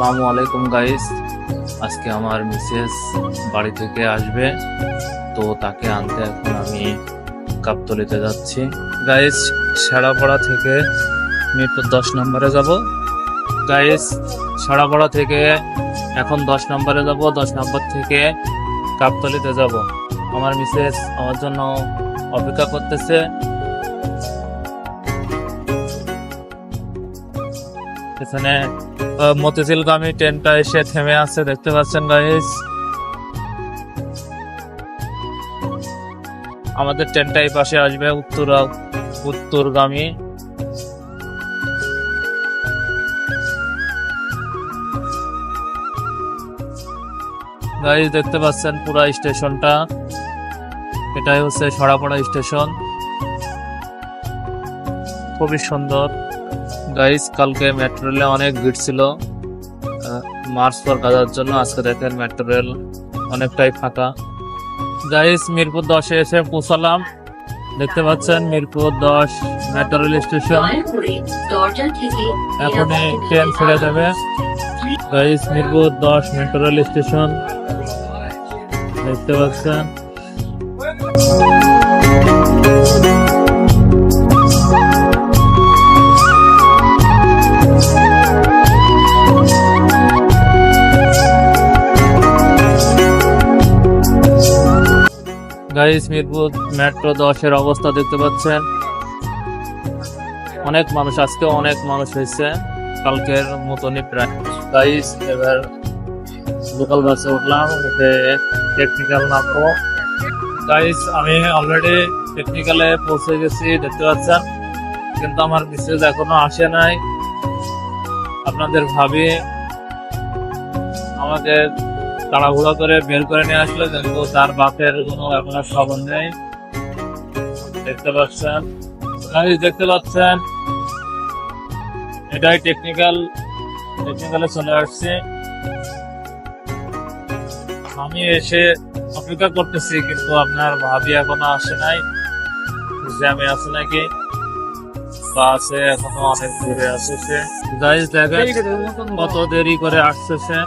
আসসালামু আলাইকুম গাইস আজকে আমার মিসেস বাড়ি থেকে আসবে, তো তাকে আনতে এখন আমি কাপতলিতে যাচ্ছি। গাইস সারাপাড়া থেকে মিরপুর দশ নম্বরে যাব। গাইস সারাপাড়া থেকে এখন দশ নম্বরে যাব, দশ নম্বর থেকে কাপতলিতে যাব। আমার মিসেস আমার জন্য অপেক্ষা করতেছে। এখানে মতিঝিলগামী ট্রেনটা এসে থেমে আছে, দেখতে পাচ্ছেন গাইস আমাদের ট্রেনটা এই পাশে আসবে, উত্তরা, উত্তরগামী। গাইস দেখতে পাচ্ছেন পুরা স্টেশনটা। এটাই হচ্ছে সরাপাড়া স্টেশন। খুবই সুন্দর। গাইস, কালকে মেট্রো রেলে অনেক ভিড় ছিল। মার্চ পর কাজার জন্য আজকে দেখেন মেট্রো রেল অনেকটাই ফাঁকা। গাইস, মিরপুর দশে এসে পৌঁছালাম। দেখতে পাচ্ছেন মিরপুর দশ মেট্রো রেল স্টেশন। এখনই ট্রেন ছেড়ে যাবে গাইস, মিরপুর দশ মেট্রো রেল স্টেশন। দেখতে পাচ্ছেন। গাইস মিরপুর মেট্রো দশের অবস্থা দেখতে পাচ্ছেন। অনেক মানুষ আজকে অনেক মানুষ হয়েছে। কালকের মতনই প্রায়। গাইস এবার লোকাল বাসে উঠলাম, উঠে টেকনিক্যাল নামবো। গাইস আমি অলরেডি টেকনিক্যালে পৌঁছে গেছি, দেখতে পাচ্ছেন। কিন্তু আমার মেসেজ এখনও আসে নাই। আপনাদের ভাবি আমাকে তাড়াহুড়া করে বের করে নিয়ে আসলো কিন্তু তার বাপের কোনো এখন আর খবর নেই। দেখতে পাচ্ছেন? দেখতে পাচ্ছেন? এটাই টেকনিক্যাল টেকনিক্যালে চলে আসছে। আমি এসে অপেক্ষা করতেছি কিন্তু আপনার ভাবি এখনও আসে নাই। জ্যামে আছে নাকি? বাসে এখনও অনেক দূরে আসছে। গাইজ দেখেন কত দেরি করে আসছে সে।